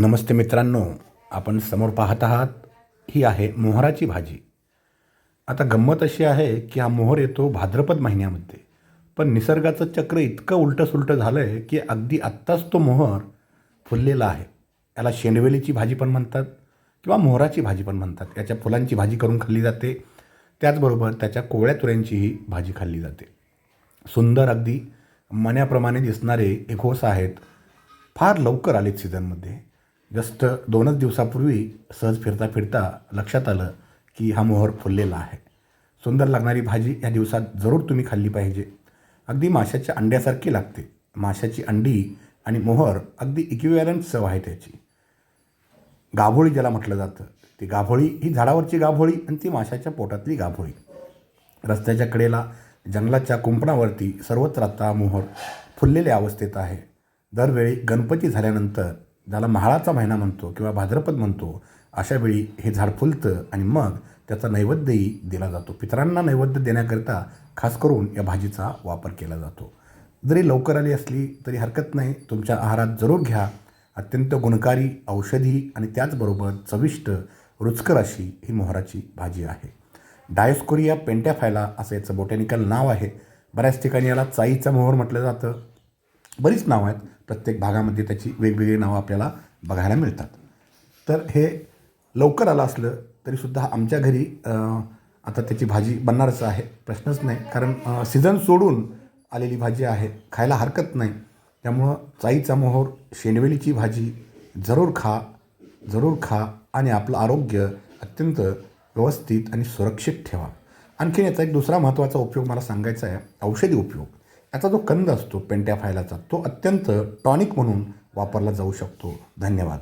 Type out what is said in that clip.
नमस्ते मित्रांनो आपण समोर पाहत आहात ही आहे मोहराची भाजी. आता गंमत अशी आहे की हा मोहर येतो भाद्रपद महिन्यामध्ये. पण निसर्गाचं चक्र इतकं उलटं सुलटं झालं आहे की अगदी आत्ताच तो मोहर फुललेला आहे. याला शेंडवेलीची भाजी पण म्हणतात किंवा मोहराची भाजी पण म्हणतात. याच्या फुलांची भाजी करून खाल्ली जाते. त्याचबरोबर त्याच्या कोवळ्या तुऱ्यांचीही भाजी खाल्ली जाते. सुंदर अगदी मण्याप्रमाणे दिसणारे एकोस आहेत. फार लवकर आलेत सीझनमध्ये जस्ट दोनच दिवसापूर्वी सहज फिरता फिरता लक्षात आलं की हा मोहर फुललेला आहे. सुंदर लागणारी भाजी या दिवसात जरूर तुम्ही खाल्ली पाहिजे. अगदी माशाच्या अंड्यासारखी लागते. माशाची अंडी आणि मोहर अगदी इक्विवॅलंट चव आहे त्याची. गाभोळी ज्याला म्हटलं जातं ती गाभोळी ही झाडावरची गाभोळी आणि ती माशाच्या पोटातली गाभोळी. रस्त्याच्या कडेला जंगलाच्या कुंपणावरती सर्वत्र आता मोहर फुललेल्या अवस्थेत आहे. दरवेळी गणपती झाल्यानंतर ज्याला महाळाचा महिना म्हणतो किंवा भाद्रपद म्हणतो अशा वेळी हे झाड फुलतं आणि मग त्याचा नैवेद्यही दिला जातो. पितरांना नैवेद्य देण्याकरिता खास करून या भाजीचा वापर केला जातो. जरी लवकर आली असली तरी हरकत नाही. तुमच्या आहारात जरूर घ्या. अत्यंत गुणकारी औषधी आणि त्याचबरोबर चविष्ट रुचकर अशी ही मोहराची भाजी आहे. डायोस्कोरिया पेंट्याफायला असं याचं बोटॅनिकल नाव आहे. बऱ्याच ठिकाणी याला चाईचा मोहर म्हटलं जातं. बरीच नावं आहेत. प्रत्येक भागामध्ये त्याची वेगवेगळी नावं आपल्याला बघायला मिळतात. तर हे लवकर आलं असलं तरीसुद्धा आमच्या घरी आता त्याची भाजी बनणारच आहे प्रश्नच नाही. कारण सीझन सोडून आलेली भाजी आहे खायला हरकत नाही. त्यामुळं चाईचा मोहर शेंडवेलीची भाजी जरूर खा जरूर खा आणि आपलं आरोग्य अत्यंत व्यवस्थित आणि सुरक्षित ठेवा. आणखीन याचा एक दुसरा महत्त्वाचा उपयोग मला सांगायचा आहे औषधी उपयोग. याचा जो कंद असतो पेंट्याफायलाचा तो अत्यंत टॉनिक म्हणून वापरला जाऊ शकतो. धन्यवाद.